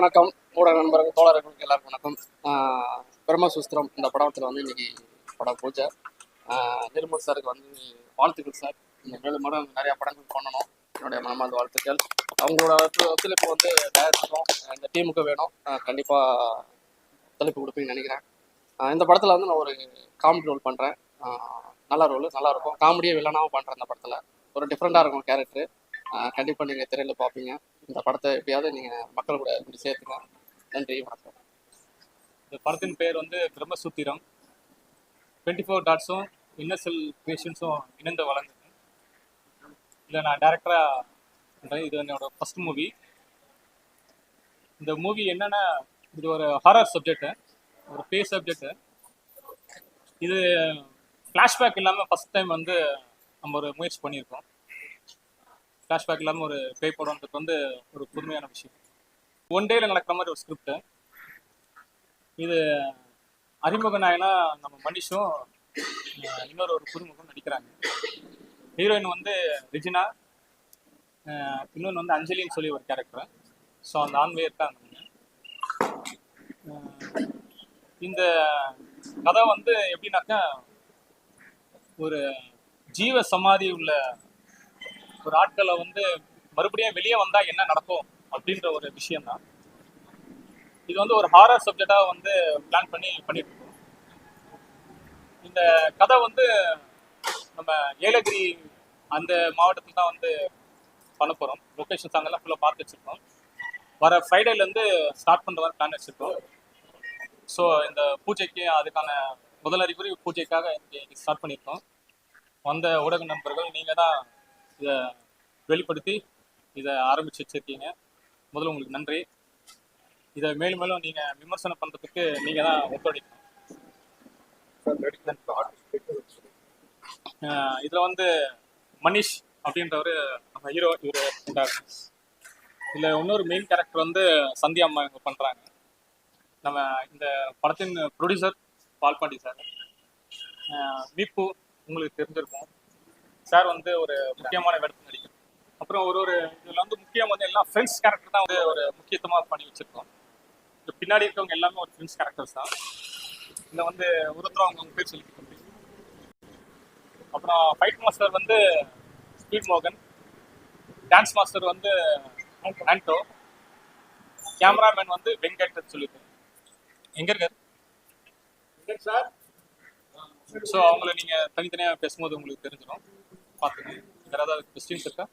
வணக்கம். ஊடக நண்பர்கள் தோழர்களுக்கு எல்லாருக்கும் வணக்கம். பிரம்மசூஸ்திரம் இந்த படத்தில் வந்து இன்னைக்கு படம் பூஜை. ஆஹ் நிர்மல் சாருக்கு வந்து வாழ்த்துக்கள் சார். இந்த மேலும் மேலும் நிறைய படங்கள் பண்ணணும். என்னுடைய மனமார்ந்த வாழ்த்துக்கள். அவங்களோட ஒத்துழைப்பு வந்து டேரக்டரும் இந்த டீமுக்கு வேணும். கண்டிப்பாக ஒத்துழைப்பு கொடுப்பீங்கன்னு நினைக்கிறேன். இந்த படத்தில் வந்து நான் ஒரு காமெடி ரோல் பண்ணுறேன் நல்ல ரோல் நல்லா இருக்கும். காமெடியே வில்லனாகவும் பண்ணுறேன் இந்த படத்தில். ஒரு டிஃப்ரெண்ட்டாக இருக்கும் கேரக்டர் கண்டிப்பாக நீங்கள் திரையில் பார்ப்பீங்க இந்த படத்தை எப்படியாவது நீங்கள் மக்கள் கூட இப்படி சேர்த்துங்க நன்றி வணக்கம். இந்த படத்தின் பெயர் வந்து பிரம்மசூத்திரம். டுவெண்ட்டி ஃபோர் டாட்ஸும் இன்னசெல் பேஷன்ஸும் இணைந்து வளர்ந்தது. இதில் நான் டேரக்டராக இது என்னோட ஃபர்ஸ்ட் மூவி இந்த மூவி என்னன்னா இது ஒரு ஹாரர் சப்ஜெக்ட் ஒரு பே சப்ஜெக்ட் இது ஃப்ளாஷ்பேக் இல்லாமல் ஃபர்ஸ்ட் டைம் வந்து நம்ம ஒரு முயற்சி பண்ணியிருக்கோம். ஃப்ளாஷ்பேக் இல்லாமல் ஒரு பே படம்ன்றது வந்து ஒரு புதுமையான விஷயம். ஒன் டேல நடக்கிற மாதிரி ஒரு ஸ்கிரிப்ட் இது அறிமுக நாயனா நம்ம மனிஷும் இன்னொரு ஒரு புதுமுகம் நடிக்கிறாங்க. ஹீரோயின் வந்து ரிஜினா அஹ், இன்னொன்று வந்து அஞ்சலின்னு சொல்லி ஒரு கேரக்டர் ஸோ அந்த ஆண்மையே இருக்காங்க இந்த கதை வந்து எப்படின்னாக்கா ஒரு ஜீவ சமாதி உள்ள ஒரு ஆட்களை வந்து மறுபடியும் வெளியே வந்தா என்ன நடக்கும் அப்படின்ற ஒரு விஷயம்தான். இது வந்து ஒரு ஹாரர் சப்ஜெக்டா வந்து பிளான் பண்ணி பண்ணிட்டு இருக்கோம் இந்த கதை வந்து நம்ம ஏலகிரி அந்த மாவட்டத்தில் தான் வந்து பண்ண போகிறோம் லொக்கேஷன் சாங்கெல்லாம் ஃபுல்லாக பார்த்து வச்சுருக்கோம். வர ஃப்ரைடேலேருந்து ஸ்டார்ட் பண்ணுற மாதிரி பிளான் வச்சுருக்கோம். ஸோ இந்த பூஜைக்கு அதுக்கான முதல் அறிகுறி பூஜைக்காக இன்னைக்கு ஸ்டார்ட் பண்ணியிருக்கோம் வந்த ஊடக நண்பர்கள் நீங்கள் தான் இதை வெளிப்படுத்தி இதை ஆரம்பிச்சு வச்சிருக்கீங்க. முதல்ல உங்களுக்கு நன்றி. இதை மேலும் மேலும் நீங்க விமர்சனம் பண்றதுக்கு நீங்க தான் ஒத்துழைக்கணும். இதுல வந்து மனிஷ் அப்படின்றவர் நம்ம ஹீரோ இவர் பண்றாரு இதுல இன்னொரு மெயின் கேரக்டர் வந்து சந்தியா அம்மா இவங்க பண்றாங்க. நம்ம இந்த படத்தின் ப்ரொடியூசர் பால்பாண்டி சார் விப்பு உங்களுக்கு தெரிஞ்சிருக்கும். சார் வந்து ஒரு முக்கியமான இடத்துல நடிக்கும் அப்புறம் ஒரு ஒரு இதுல வந்து முக்கியம் வந்து எல்லாம் ஃப்ரெண்ட்ஸ் கேரக்டர் தான் வந்து ஒரு முக்கியத்துவமா பண்ணி வச்சிருக்கோம். இந்த பின்னாடி இருக்கவங்க எல்லாமே ஒரு ஃப்ரெண்ட்ஸ் கேரக்டர்ஸ் தான். இதுல வந்து ஒருத்தர் அவங்க பேர் சொல்லிக்க முடியும் அப்புறம் ஃபைட் மாஸ்டர் வந்து ஸ்பீட் மோகன் டான்ஸ் மாஸ்டர் வந்து ஆண்டோ கேமராமேன் வந்து வெங்கட் சொல்லிட்டு. எங்க இருக்காரு? சார் ஸோ அவங்கள நீங்க தனித்தனியா பேசும்போது உங்களுக்கு தெரிஞ்சிடும் பார்த்துங்க வேற ஏதாவது கொஸ்டின்ஸ் இருக்கா